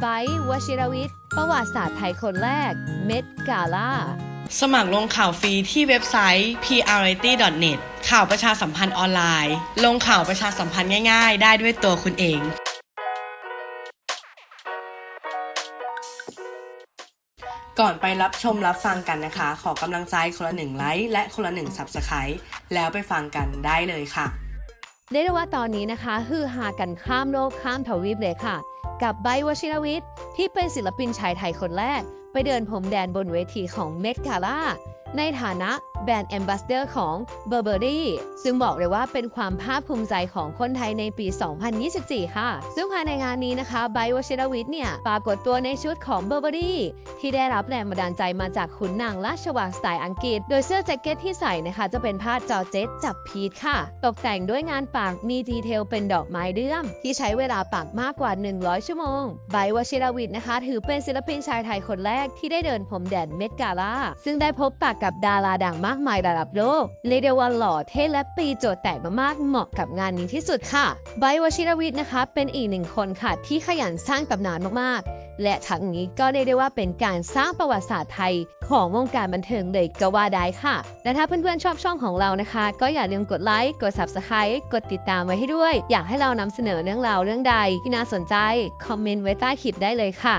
ไบร์ทวชิรวิทย์ ประวัติศาสตร์ไทยคนแรก เม็ดกาล่า สมัครลงข่าวฟรีที่เว็บไซต์ prity.net ข่าวประชาสัมพันธ์ออนไลน์ ลงข่าวประชาสัมพันธ์ง่ายๆ ได้ด้วยตัวคุณเองก่อนไปรับชมรับฟังกันนะคะ ขอกำลังใจคนละหนึ่งไลค์และคนละหนึ่ง Subscribe แล้วไปฟังกันได้เลยค่ะเรียกได้ว่าตอนนี้นะคะ ฮือฮากันข้ามโลกข้ามทวีปเลยค่ะ กับไบวชิรวิทย์ที่เป็นศิลปินชายไทยคนแรก ไปเดินพรมแดนบนเวทีของเมดกาล่า ในฐานะแบรนด์แอมบาสเดอร์ของ Burberry ซึ่งบอกเลยว่าเป็นความภาคภูมิใจของคนไทยในปี 2024 ค่ะ ซึ่งภายในงานนี้นะคะไบวชิรวิทย์เนี่ยปรากฏตัวในชุดของ Burberry ที่ได้รับแรงบันดาลใจมาจากขุนนางราชวังสไตล์อังกฤษ โดยเสื้อแจ็คเก็ตที่ใส่นะคะ จะเป็นผ้าจอเจตจากพีทค่ะ ตกแต่งด้วยงานปากมีดีเทลเป็นดอกไม้เดื่อม ที่ใช้เวลาปักมากกว่า 100 ชั่วโมงไบวชิรวิทย์นะคะ ถือเป็นศิลปินชายไทยคนแรกที่ได้เดินพรมแดนเมดกาล่าซึ่งได้พบปะกักับดาราดังมากมายระดับโลกเรียกได้ว่าหล่อเท่และปีโจทย์แตกมากๆเหมาะกับงานนี้ที่สุดค่ะไบวชิรวิทย์นะคะ เป็นอีกหนึ่งคนค่ะที่ขยันสร้างตำนานมากๆ และทั้งนี้ก็เรียกได้ว่าเป็นการสร้างประวัติศาสตร์ไทย ของวงการบันเทิงเลยก็ว่าได้ค่ะ และถ้าเพื่อนๆชอบช่องของเรานะคะ ก็อย่าลืมกดไลค์กด Subscribe กดติดตามไว้ให้ด้วย อยากให้เรานำเสนอเรื่องราวเรื่องใดที่น่าสนใจคอมเมนต์ไว้ใต้คลิปได้เลยค่ะ